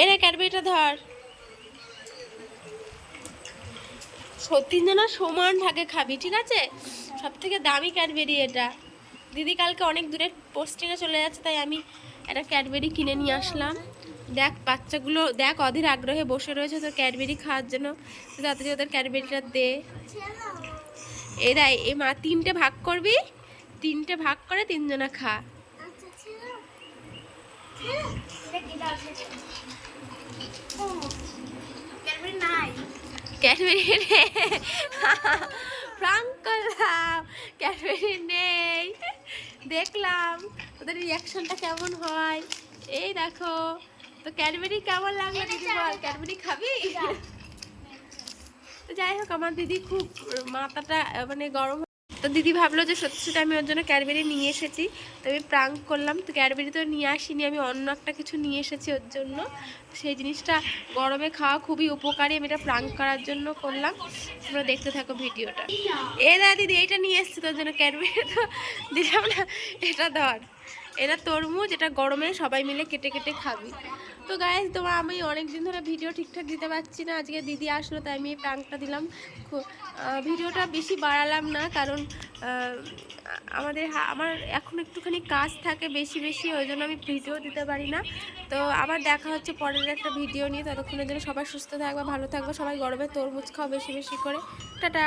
এনে ক্যাডবেরিটা ধর। সত্যি সমান ভাগে খাবি, ঠিক আছে? সব থেকে দামি ক্যাডবেরি এটা। দিদি কালকে অনেক দূরে পোস্টিংয়ে চলে যাচ্ছে, তাই আমি একটা ক্যাডবেরি কিনে নিয়ে আসলাম। দেখ, বাচ্চাগুলো, দেখ, অধীর আগ্রহে বসে রয়েছে তোর ক্যাডবেরি খাওয়ার জন্য। তাড়াতাড়ি ওদের ক্যাডবেরিটা দে। এরাই এ মা, তিনটে ভাগ করবি? তিনটে ভাগ করে তিনজনা খা। ক্যাডবেরি নেই প্রাঙ্ক করলাম ক্যাডবেরি নেই। দেখলাম ওদের রিয়াকশনটা কেমন হয়? এই দেখো তো ক্যাডবেরি কেমন লাগল দিদি বল? ক্যাডবেরি খাবি? তো যাই হোক আমার দিদি খুব মাথাটা মানে গরম তো দিদি ভাবলো যে সত্যি সত্যি আমি ওর জন্য ক্যাডবেরি নিয়ে এসেছি। তো আমি প্রাঙ্ক করলাম, তো ক্যাডবেরি তো নিয়ে আসিনি, আমি অন্য একটা কিছু নিয়ে এসেছি ওর জন্য। সেই জিনিসটা গরমে খাওয়া খুবই উপকারী, আমি এটা প্রাঙ্ক করার জন্য করলাম। তোমরা দেখতে থাকো ভিডিওটা। এ দা দিদি, এইটা নিয়ে এসেছি তোর জন্য ক্যাডবেরি তো দিলাম না, এটা ধর। এটা তরমুজ, এটা গরমে সবাই মিলে কেটে কেটে খাবি। তো গাইজ তোমার আমি অনেক দিন ধরে ভিডিও ঠিকঠাক দিতে পারছি না, আজকে দিদি আসলো, তাই আমি এই প্রাঙ্কটা দিলাম। ভিডিওটা বেশি বাড়ালাম না, কারণ আমাদের আমার এখন একটুখানি কাজ থাকে বেশি বেশি, ওই জন্য আমি ভিডিও দিতে পারি না। তো আবার দেখা হচ্ছে পরের একটা ভিডিও নিয়ে। ততক্ষণের জন্য সবাই সুস্থ থাকবে, ভালো থাকবে, সবাই গরমে তরমুজ খাও বেশি বেশি করে। টাটা!